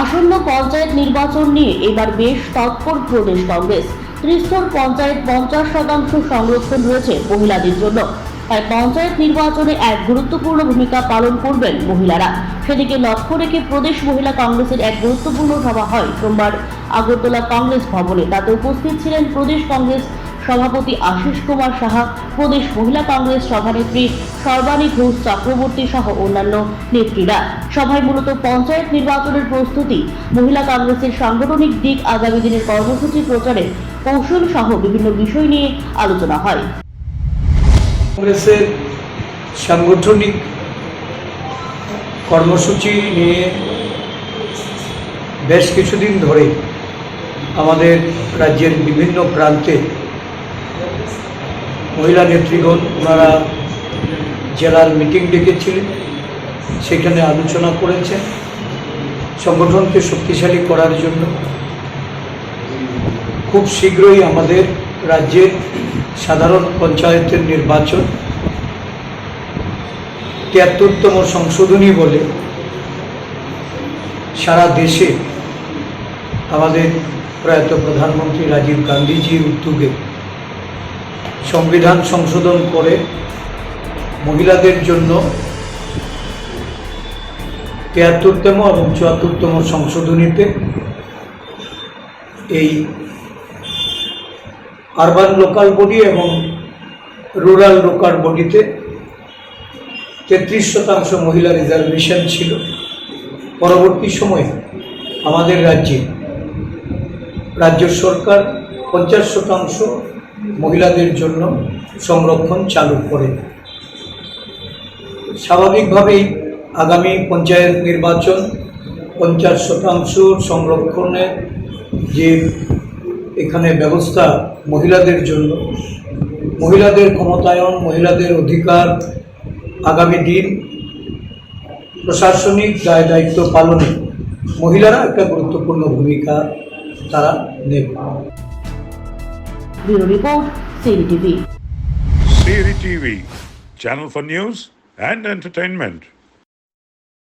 আসন্ন পঞ্চায়েত নির্বাচন নিয়ে এবার বেশ তৎপর প্রদেশ কংগ্রেস। ত্রিস্তর পঞ্চায়েত পঞ্চাশ শতাংশ সংরক্ষণ রয়েছে মহিলাদের জন্য। তাই পঞ্চায়েত নির্বাচনে এক গুরুত্বপূর্ণ ভূমিকা পালন করবেন মহিলারা। সেদিকে লক্ষ্য রেখে প্রদেশ মহিলা কংগ্রেসের এক গুরুত্বপূর্ণ সভা হয় সোমবার। আগরতলা কংগ্রেস ভবনে তাতে উপস্থিত ছিলেন প্রদেশ কংগ্রেস সভাপতি আশিস কুমার সাহা, প্রদেশ মহিলা কংগ্রেস সভানেত্রী সর্বাণী ঘোষ চক্রবর্তী সহ অন্যান্য নেত্রীরা। সভায় মূলত পঞ্চায়েত নির্বাচনের প্রস্তুতি, মহিলা কংগ্রেসের সাংগঠনিক দিক, আগামী দিনের কর্মসূচি প্রচারে কৌশল সহ বিভিন্ন বিষয় নিয়ে আলোচনা হয়। কংগ্রেসের সাংগঠনিক কর্মসূচি নিয়ে বেশ কিছুদিন ধরে আমাদের রাজ্যের বিভিন্ন প্রান্তে মহিলা নেত্রীগণ ওনারা জেলার মিটিং ডেকেছিলেন। সেখানে আলোচনা করেছেন। সংগঠনকে শক্তিশালী করার জন্য। খুব শীঘ্রই আমাদের রাজ্যের সাধারণ পঞ্চায়েতের নির্বাচন। তিয়াত্তরতম সংশোধনী বলে সারা দেশে আমাদের প্রয়াত প্রধানমন্ত্রী রাজীব গান্ধীজির উদ্যোগে সংবিধান সংশোধন করে মহিলাদের জন্য তিয়াত্তরতম এবং চুয়াত্তরতম সংশোধনীতে এই আরবান লোকাল বডি এবং রুরাল লোকাল বডিতে তেত্রিশ শতাংশ মহিলা রিজার্ভেশন ছিল। পরবর্তী সময়ে আমাদের রাজ্যে, রাজ্য সরকার পঞ্চাশ শতাংশ মহিলাদের জন্য সংরক্ষণ চালু করে। স্বাভাবিকভাবেই আগামী পঞ্চায়েত নির্বাচন পঞ্চাশ শতাংশ সংরক্ষণের যে এখানে ব্যবস্থা মহিলাদের জন্য, মহিলাদের ক্ষমতায়ন, মহিলাদের অধিকার আগামী দিন প্রশাসনিক দায় দায়িত্ব পালনে মহিলারা একটা গুরুত্বপূর্ণ ভূমিকা তারা নেবে। Bureau Report, Siri TV. Siri TV, channel for news and entertainment.